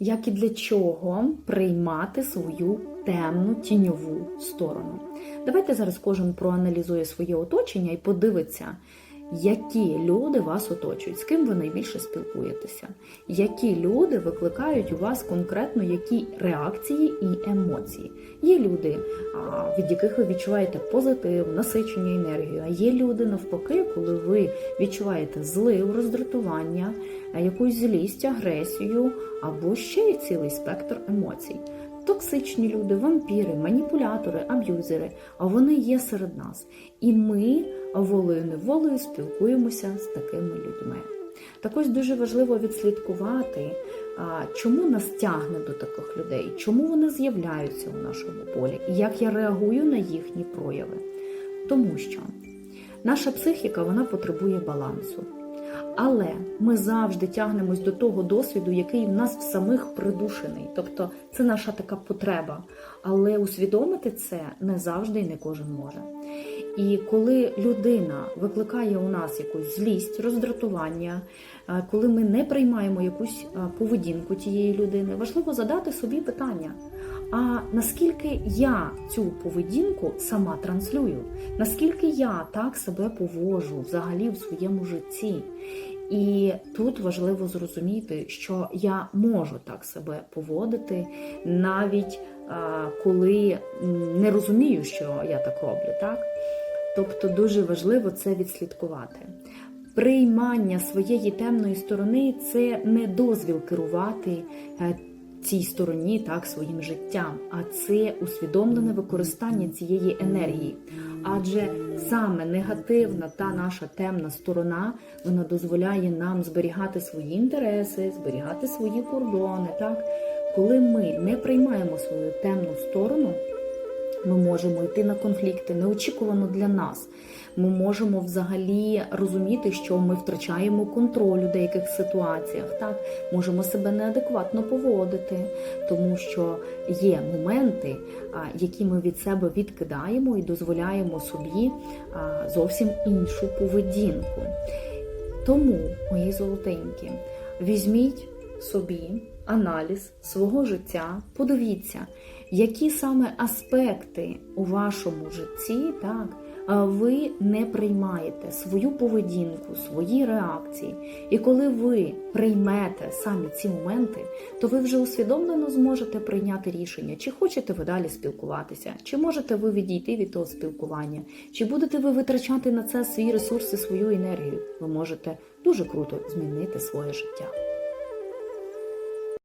як і для чого приймати свою темну тіньову сторону. Давайте зараз кожен проаналізує своє оточення і подивиться, які люди вас оточують, з ким ви найбільше спілкуєтеся, які люди викликають у вас конкретно які реакції і емоції. Є люди, від яких ви відчуваєте позитив, насичення енергію, а є люди навпаки, коли ви відчуваєте злив, роздратування, якусь злість, агресію або ще й цілий спектр емоцій. Токсичні люди, вампіри, маніпулятори, аб'юзери, а вони є серед нас. І ми волею неволею спілкуємося з такими людьми. Також дуже важливо відслідкувати, чому нас тягне до таких людей, чому вони з'являються у нашому полі, і як я реагую на їхні прояви. Тому що наша психіка вона потребує балансу. Але ми завжди тягнемось до того досвіду, який в нас в самих придушений. Тобто це наша така потреба. Але усвідомити це не завжди і не кожен може. І коли людина викликає у нас якусь злість, роздратування, е, коли ми не приймаємо якусь е, поведінку тієї людини, важливо задати собі питання: а наскільки я цю поведінку сама транслюю? Наскільки я так себе поводжу взагалі в своєму житті? І тут важливо зрозуміти, що я можу так себе поводити, навіть коли не розумію, що я так роблю, так? Тобто дуже важливо це відслідкувати. Приймання своєї темної сторони це не дозвіл керувати е, цій стороні так своїм життям, а це усвідомлене використання цієї енергії. Адже саме негативна та наша темна сторона вона дозволяє нам зберігати свої інтереси, зберігати свої кордони. Так, коли ми не приймаємо свою темну сторону. Ми можемо йти на конфлікти неочікувано для нас. Ми можемо взагалі розуміти, що ми втрачаємо контроль у деяких ситуаціях. Так можемо себе неадекватно поводити, тому що є моменти, які ми від себе відкидаємо і дозволяємо собі зовсім іншу поведінку. Тому, мої золотенькі, візьміть собі аналіз свого життя, подивіться, які саме аспекти у вашому житті так, ви не приймаєте свою поведінку, свої реакції. І коли ви приймете самі ці моменти, то ви вже усвідомлено зможете прийняти рішення, чи хочете ви далі спілкуватися, чи можете ви відійти від того спілкування, чи будете ви витрачати на це свої ресурси, свою енергію. Ви можете дуже круто змінити своє життя.